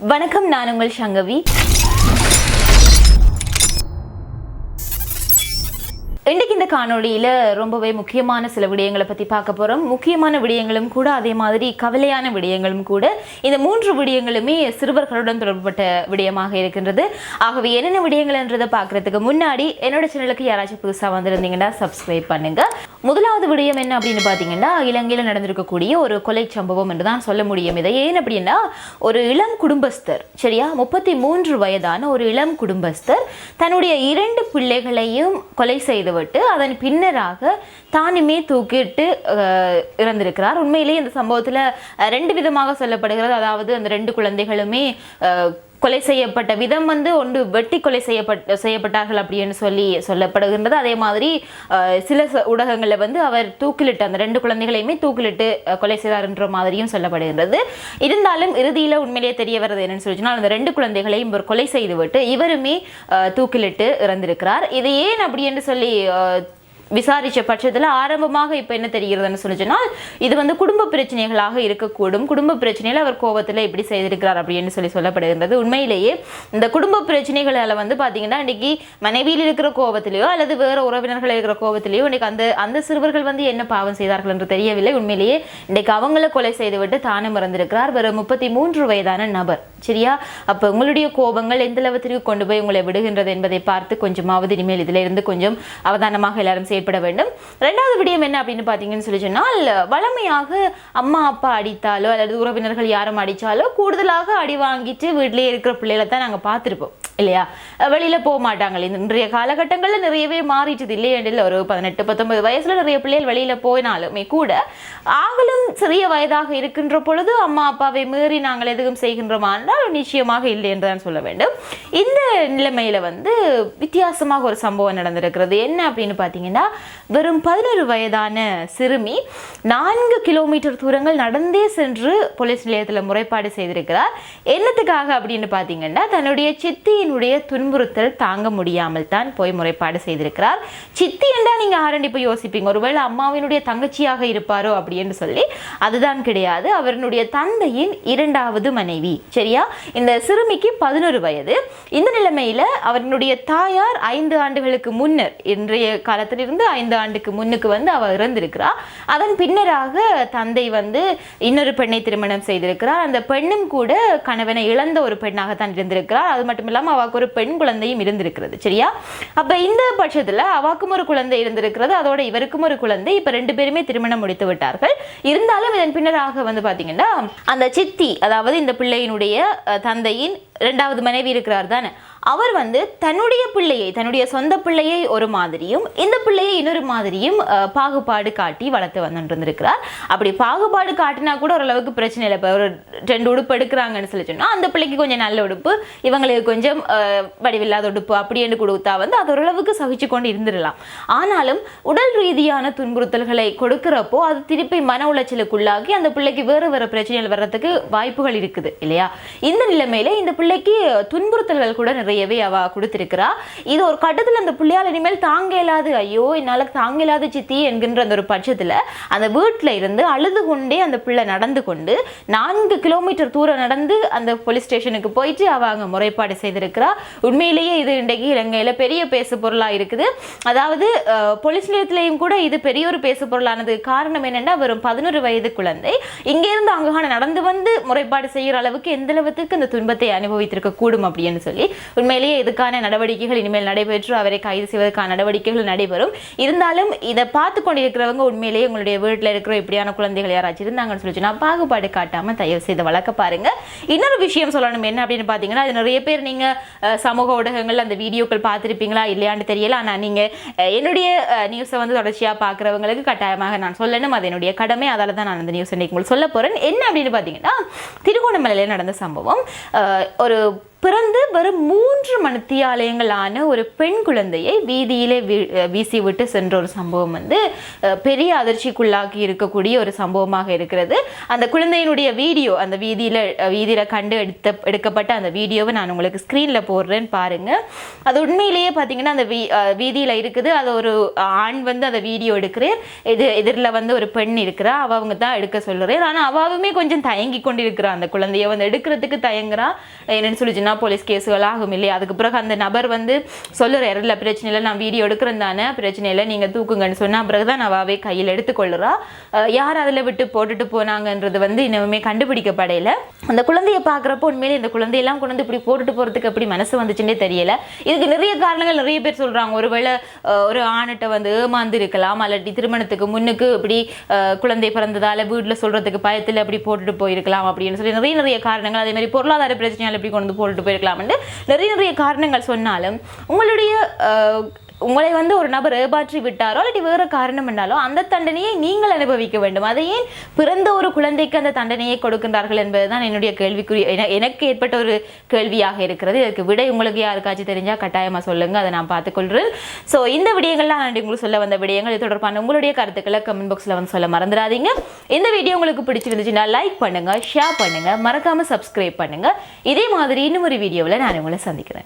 வணக்கம் நான் உங்கள் சங்கவி. இன்றைக்கு இந்த காணொளியில் ரொம்பவே முக்கியமான சில விடயங்களை பற்றி பார்க்க போகிறோம் முக்கியமான விடயங்களும் கூட அதே மாதிரி கவலையான விடயங்களும் கூட இந்த மூன்று விடயங்களுமே சிறுவர்களுடன் தொடர்புபட்ட விடயமாக இருக்கின்றது. ஆகவே என்னென்ன விடயங்கள்ன்றதை பார்க்குறதுக்கு முன்னாடி என்னோட சேனலுக்கு யாராச்சும் புதுசாக வந்திருந்தீங்கன்னா சப்ஸ்கிரைப் பண்ணுங்க. முதலாவது விடயம் என்ன அப்படின்னு பார்த்தீங்கன்னா இலங்கையில் நடந்திருக்கக்கூடிய ஒரு கொலை சம்பவம் என்று தான் சொல்ல முடியும். இதை ஏன் அப்படின்னா ஒரு இளம் குடும்பஸ்தர் சரியா? முப்பத்தி மூன்று வயதான ஒரு இளம் குடும்பஸ்தர் தன்னுடைய இரண்டு பிள்ளைகளையும் கொலை செய்துவிட்டு அதன் பின்னராக தானுமே தூக்கிட்டு இறந்திருக்கிறார். உண்மையிலேயே இந்த சம்பவத்தில் ரெண்டு விதமாக சொல்லப்படுகிறது. அதாவது அந்த ரெண்டு குழந்தைகளுமே கொலை செய்யப்பட்ட விதம் வந்து ஒன்று வெட்டி கொலை செய்யப்பட்ட செய்யப்பட்டார்கள் அப்படின்னு சொல்லி சொல்லப்படுகின்றது. அதே மாதிரி சில ச- ஊடகங்களில் வந்து அவர் தூக்கிலிட்டு அந்த ரெண்டு குழந்தைகளையுமே தூக்கிலிட்டு கொலை செய்தார்ன்ற மாதிரியும் சொல்லப்படுகின்றது. இருந்தாலும் இறுதியில் உண்மையிலேயே தெரிய வர்றது என்னன்னு சொல்லி அந்த ரெண்டு குழந்தைகளையும் இவர் கொலை செய்துவிட்டு இவருமே தூக்கிலிட்டு இறந்திருக்கிறார். இது ஏன் அப்படி என்று சொல்லி விசாரித்த விசாரிச்ச பட்சத்தில் ஆரம்பமாக இப்போ என்ன தெரிகிறதுன்னு சொல்லி இது வந்து குடும்ப பிரச்சனைகளாக இருக்கக்கூடும். குடும்ப பிரச்சனையில் அவர் கோபத்தில் இப்படி செய்திருக்கிறார் அப்படின்னு சொல்லி சொல்லப்படுகின்றது. உண்மையிலேயே இந்த குடும்ப பிரச்சனைகளால் வந்து பார்த்தீங்கன்னா இன்னைக்கு மனைவியில் இருக்கிற கோபத்திலேயோ அல்லது வேற உறவினர்கள் இருக்கிற கோபத்திலேயோ இன்னைக்கு அந்த அந்த சிறுவர்கள் வந்து என்ன பாவம் செய்தார்கள் என்று தெரியவில்லை. உண்மையிலேயே இன்னைக்கு அவங்கள கொலை செய்துவிட்டு தானே மறந்திருக்கிறார். வெறும் முப்பத்தி மூன்று வயதான நபர். சரியா? அப்போ உங்களுடைய கோபங்கள் எந்த அளவத்திற்கு கொண்டு போய் உங்களை விடுகின்றது என்பதை பார்த்து கொஞ்சமாவது இனிமேல் இதில் இருந்து கொஞ்சம் அவதானமாக எல்லாரும் செயற்பட வேண்டும். ரெண்டாவது விடயம் என்ன அப்படின்னு பார்த்தீங்கன்னு சொல்லி சொன்னால் வளமையாக அம்மா அப்பா அடித்தாலோ அல்லது உறவினர்கள் யாரும் அடித்தாலோ கூடுதலாக அடி வாங்கிட்டு வீட்டிலேயே இருக்கிற பிள்ளைகளை தான் நாங்கள் பார்த்துருப்போம். இல்லையா? வெளியில் போக மாட்டாங்க இன்றைய காலகட்டங்களில் நிறையவே மாறிட்டது இல்லையா ஒரு பதினெட்டு பத்தொன்பது வயசில் நிறைய பிள்ளைகள் வெளியில் போயினாலுமே கூட ஆகலும் சிறிய வயதாக இருக்கின்ற பொழுது அம்மா அப்பாவை மீறி நாங்கள் எதுவும் செய்கின்றோமா என்றால் நிச்சயமாக இல்லை என்று தான் சொல்ல வேண்டும். இந்த நிலைமையில் வந்து வித்தியாசமாக ஒரு சம்பவம் நடந்திருக்கிறது. என்ன அப்படின்னு பார்த்தீங்கன்னா வெறும் பதினொரு வயதான சிறுமி நான்கு கிலோமீட்டர் தூரங்கள் நடந்தே சென்று போலீஸ் நிலையத்தில் முறைப்பாடு செய்திருக்கிறார். என்னத்துக்காக அப்படின்னு பார்த்தீங்கன்னா தன்னுடைய சித்தி சித்தியினுடைய துன்புறுத்தல் தாங்க முடியாமல் தான் போய் முறைப்பாடு செய்திருக்கிறார். சித்தி என்றால் நீங்கள் ஆரண்டி யோசிப்பீங்க. ஒருவேளை அம்மாவினுடைய தங்கச்சியாக இருப்பாரோ அப்படின்னு சொல்லி அதுதான் கிடையாது. அவருடைய தந்தையின் இரண்டாவது மனைவி. சரியா? இந்த சிறுமிக்கு பதினொரு வயது. இந்த நிலைமையில் அவர்களுடைய தாயார் ஐந்து ஆண்டுகளுக்கு முன்னர் இன்றைய காலத்திலிருந்து ஐந்து ஆண்டுக்கு முன்னுக்கு வந்து அவர் இறந்திருக்கிறார் அதன் பின்னராக தந்தை வந்து இன்னொரு பெண்ணை திருமணம் செய்திருக்கிறார். அந்த பெண்ணும் கூட கணவனை இழந்த ஒரு பெண்ணாகத்தான் இருந்திருக்கிறார். அது மட்டும் இல்லாமல் அவாக்கு ஒரு பெண் குழந்தையும் இருந்திருக்கிறது சரியா? அப்ப இந்த பட்சத்துல அவாக்கும் ஒரு குழந்தை இருந்திருக்கிறது அதோட இவருக்கும் ஒரு குழந்தை. இப்ப ரெண்டு பேருமே திருமணம் முடித்து விட்டார்கள். இருந்தாலும் இதன் பின்னராக வந்து பார்த்தீங்கன்னா அந்த சித்தி அதாவது இந்த பிள்ளையினுடைய தந்தையின் இரண்டாவது மனைவி இருக்கிறார் தானே? அவர் வந்து தன்னுடைய பிள்ளையை தன்னுடைய சொந்த பிள்ளையை ஒரு மாதிரியும் இந்த பிள்ளையை இன்னொரு மாதிரியும் பாகுபாடு காட்டி வளர்த்து வந்துருந்திருக்கிறார். அப்படி பாகுபாடு காட்டினா கூட ஓரளவுக்கு பிரச்சனை இல்லை. இப்போ ஒரு ரெண்டு உடுப்பு எடுக்கிறாங்கன்னு சொல்லி சொன்னால் அந்த பிள்ளைக்கு கொஞ்சம் நல்ல உடுப்பு இவங்களுக்கு கொஞ்சம் வடிவில்லாத உடுப்பு அப்படின்னு கொடுத்தா வந்து அது ஓரளவுக்கு சகிச்சு கொண்டு இருந்துடலாம் ஆனாலும் உடல் ரீதியான துன்புறுத்தல்களை கொடுக்குறப்போ அது திருப்பி மன உளைச்சலுக்குள்ளாகி அந்த பிள்ளைக்கு வேறு வேறு பிரச்சனைகள் வர்றதுக்கு வாய்ப்புகள் இருக்குது இல்லையா? இந்த நிலைமையில இந்த பிள்ளைக்கு துன்புறுத்தல்கள் கூட நிறையவே அவ கொடுத்திருக்கிறா. இது ஒரு கட்டத்தில் அந்த பிள்ளையால் இனிமேல் தாங்க இயலாது. ஐயோ என்னால் தாங்க இயலாது சித்தி என்கின்ற அந்த ஒரு பட்சத்தில் அந்த வீட்டில் இருந்து அழுது கொண்டே அந்த பிள்ளை நடந்து கொண்டு நான்கு கிலோமீட்டர் தூரம் நடந்து அந்த போலீஸ் ஸ்டேஷனுக்கு போயிட்டு அவ அங்கே முறைப்பாடு செய்திருக்கிறா. உண்மையிலேயே இது இன்றைக்கு இலங்கையில் பெரிய பேசு பொருளாக இருக்குது. அதாவது போலீஸ் நிலையத்திலையும் கூட இது பெரிய ஒரு பேசு பொருளானது. காரணம் என்னென்னா வெறும் பதினொரு வயது குழந்தை. இங்கேருந்து அங்கான நடந்து வந்து முறைப்பாடு செய்கிற அளவுக்கு எந்த அளவுக்கு இந்த துன்பத்தை அனுபவித்திருக்க கூடும் அப்படின்னு சொல்லி உண்மையிலேயே இதுக்கான நடவடிக்கைகள் இனிமேல் நடைபெற்று அவரை கைது செய்வதற்கான நடவடிக்கைகள் நடைபெறும். இருந்தாலும் இதை பார்த்து கொண்டிருக்கிறவங்க உண்மையிலேயே உங்களுடைய வீட்டில் இருக்கிற இப்படியான குழந்தைகள் யாராச்சும் இருந்தாங்கன்னு சொல்லி பாகுபாடு காட்டாமல் தயவு செய்து வளர்க்க பாருங்க. இன்னொரு விஷயம் சொல்லணும் என்ன அப்படின்னு பார்த்தீங்கன்னா அது நிறைய பேர் நீங்கள் சமூக ஊடகங்கள் அந்த வீடியோக்கள் பார்த்துருப்பீங்களா இல்லையான்னு தெரியல. ஆனால் நீங்கள் என்னுடைய நியூஸை வந்து தொடர்ச்சியாக பார்க்குறவங்களுக்கு கட்டாயமாக நான் சொல்லணும். அது என்னுடைய கடமை. அதால் தான் நான் அந்த நியூஸ் இன்னைக்கு உங்களுக்கு சொல்ல போகிறேன் என்ன அப்படின்னு பார்த்தீங்கன்னா திருகோணமலையில் நடந்த சம்பவம் ஒரு பிறந்து வெறும் மூன்று மனத்தியாலயங்களான ஒரு பெண் குழந்தையை வீதியிலே வீ- வீசி விட்டு சென்ற ஒரு சம்பவம் வந்து பெரிய அதிர்ச்சிக்குள்ளாக்கி இருக்கக்கூடிய ஒரு சம்பவமாக இருக்கிறது. அந்த குழந்தையினுடைய வீடியோ அந்த வீதியில் வீதியில் கண்டு எடுத்த எடுக்கப்பட்ட அந்த வீடியோவை நான் உங்களுக்கு ஸ்க்ரீனில் போடுறேன்னு பாருங்கள் அது உண்மையிலேயே பார்த்தீங்கன்னா அந்த வீ வீதியில் இருக்குது. அது ஒரு ஆண் வந்து அந்த வீடியோ எடுக்கிறேன். இது எதிரில் வந்து ஒரு பெண் இருக்கிறா. அவ அவங்க தான் எடுக்க சொல்லுறேன். ஆனால் அவாவுமே கொஞ்சம் தயங்கி கொண்டிருக்கிறா. அந்த குழந்தைய வந்து எடுக்கிறதுக்கு தயங்குறா. என்னன்னு சொல்லிச்சுன்னா போலீஸ் கேஸுகள் ஆகும் இல்லையா? அதுக்கு பிறகு அந்த நபர் வந்து சொல்லுறாரு இல்லை பிரச்சனை இல்லை நான் வீடியோ எடுக்கிறேன் தானே பிரச்சனை இல்லை நீங்க தூக்குங்கன்னு சொன்னால் பிறகு தான் அவாவே கையில் எடுத்துக்கொள்ளுறா. யார் அதில் விட்டு போட்டுட்டு போனாங்கன்றது வந்து இன்னுமே கண்டுபிடிக்கப்படையில அந்த குழந்தைய பார்க்குறப்போ உண்மையிலே இந்த குழந்தையெல்லாம் கொண்டு வந்து இப்படி போட்டுட்டு போறதுக்கு எப்படி மனசு வந்துச்சுன்னே தெரியல. இதுக்கு நிறைய காரணங்கள் நிறைய பேர் சொல்றாங்க. ஒருவேளை ஒரு ஆணிட்ட வந்து ஏமாந்து இருக்கலாம் அல்லது திருமணத்துக்கு முன்னுக்கு இப்படி குழந்தை பிறந்ததால வீட்டில் சொல்றதுக்கு பயத்தில் அப்படி போட்டுட்டு போயிருக்கலாம் அப்படின்னு சொல்லி நிறைய நிறைய காரணங்கள். அதே மாதிரி பொருளாதார பிரச்சனையால் இப்படி கொண்டு வந்து போட்டுட்டு போயிருக்கலாம்னு நிறைய நிறைய காரணங்கள் சொன்னாலும் உங்களுடைய உங்களை வந்து ஒரு நபர் ஏமாற்றி விட்டாரோ இல்லாட்டி வேறு காரணம் என்றாலோ அந்த தண்டனையை நீங்கள் அனுபவிக்க வேண்டும். அதை ஏன் பிறந்த ஒரு குழந்தைக்கு அந்த தண்டனையை கொடுக்கின்றார்கள் என்பதுதான் என்னுடைய கேள்விக்குரிய எனக்கு ஏற்பட்ட ஒரு கேள்வியாக இருக்கிறது. இதற்கு விடை உங்களுக்கு யாருக்காச்சும் தெரிஞ்சால் கட்டாயமாக சொல்லுங்கள் அதை நான் பார்த்துக்கொள்கிறேன் ஸோ இந்த விடயங்கள்லாம் நான் உங்களுக்கு சொல்ல வந்த விடயங்கள் இது தொடர்பான உங்களுடைய கருத்துக்களை கமெண்ட் பாக்ஸில் வந்து சொல்ல மறந்துடாதீங்க. இந்த வீடியோ உங்களுக்கு பிடிச்சிருந்துச்சுன்னா லைக் பண்ணுங்கள் ஷேர் பண்ணுங்கள் மறக்காமல் சப்ஸ்கிரைப் பண்ணுங்கள் இதே மாதிரி இன்னும் ஒரு வீடியோவில் நான் உங்களை சந்திக்கிறேன்.